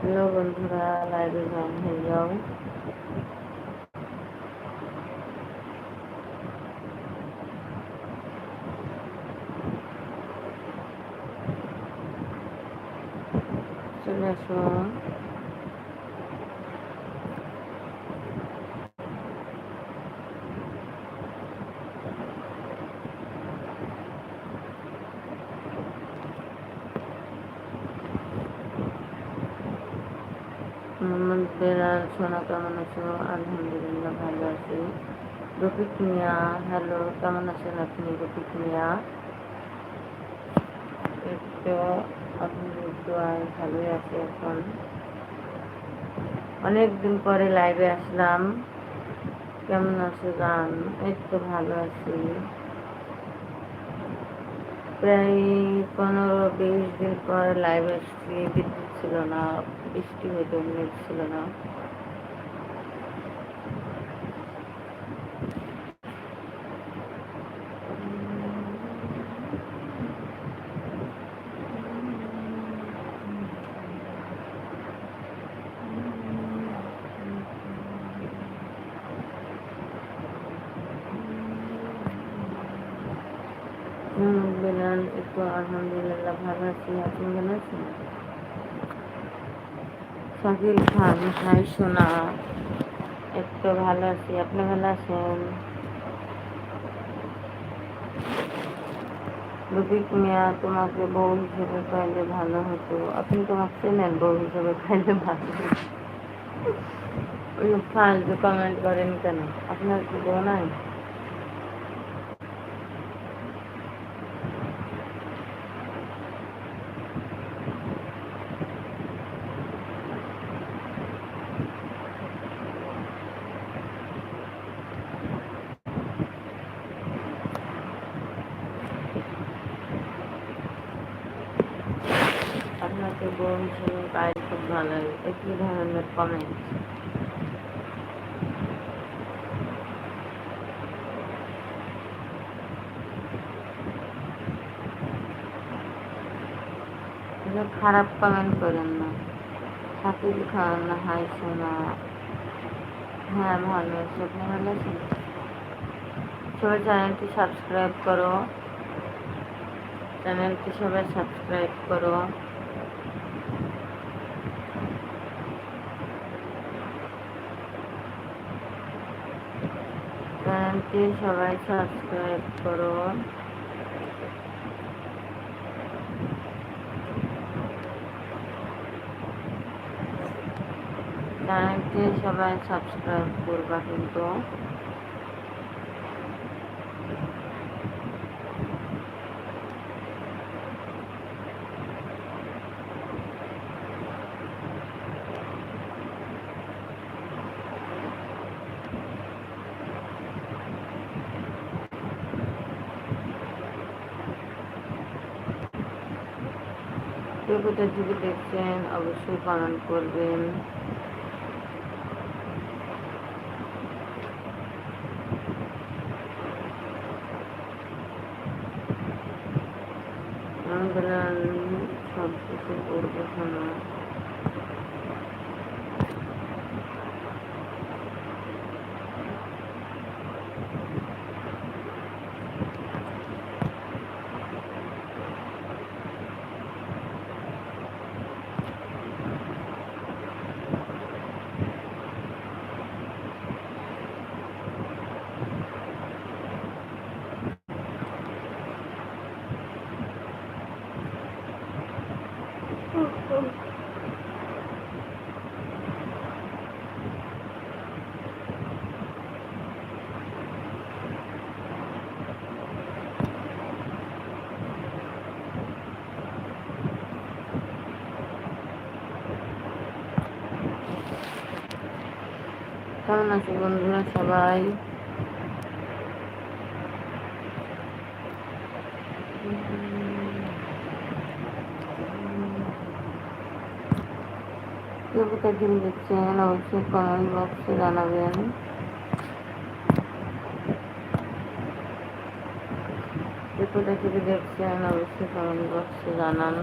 Hello বন্ধুরা লাইভে join হয়ে যাও চলে আসো মোহাম্মদ সোনা কেমন আছো? আলহামদুলিল্লাহ ভালো আছি। রফিক মিয়া হ্যালো কেমন আছেন আপনি রফিক মিয়া? ভালোই আছি এখন। অনেকদিন পরে লাইভে আসলাম। কেমন আছো গান এই তো ভালো আছি। প্রায় পনেরো বিশ দিন পর লাইভ আসছি ছিল না, বৃষ্টি হইতে নেট ছিল না। বেলাল, একটু আলহামদুলিল্লাহ, ভালো আছি। আপনি ভালো আছেন? শাকিল খান। হাই, সোনা। একটু ভালো আছি। আপনি ভালো আছেন? রফিক মিয়া, তোমাকে বউ হিসেবে পাইলে ভালো হতো। আপনি তোমাকে চেনেন বউ হিসেবে পাইলে ভালো হতো। ফালতু কমেন্ট করেন কেন? আপনার কি বউ নাই? আপনাকে বউ হিসেবে পাই খুব ভালো লাগে। একই ধরনের কমেন্ট খারাপ কমেন্ট করেন না। শাকিল খান, হাই সোনা। হ্যাঁ ভালো আছি। আপনি ভালো আছেন? সবাই চ্যানেলটি সাবস্ক্রাইব করো। চ্যানেলটি সবাই সাবস্ক্রাইব করো। চ্যানেলটি সবাই সাবস্ক্রাইব করো। চ্যানেলটি সবাই সাবস্ক্রাইব করবা কিন্তু। কেউ কোথা থেকে দেখছেন অবশ্যই পালন করবেন। সব কিছু করব শোনা কেমন আছে বন্ধুরা সবাই কোথায় দিন দেখছেন অবশ্যই কমেন্ট বক্সে জানাবেন কোথা থেকে দেখছেন অবশ্যই কমেন্ট বক্সে জানান।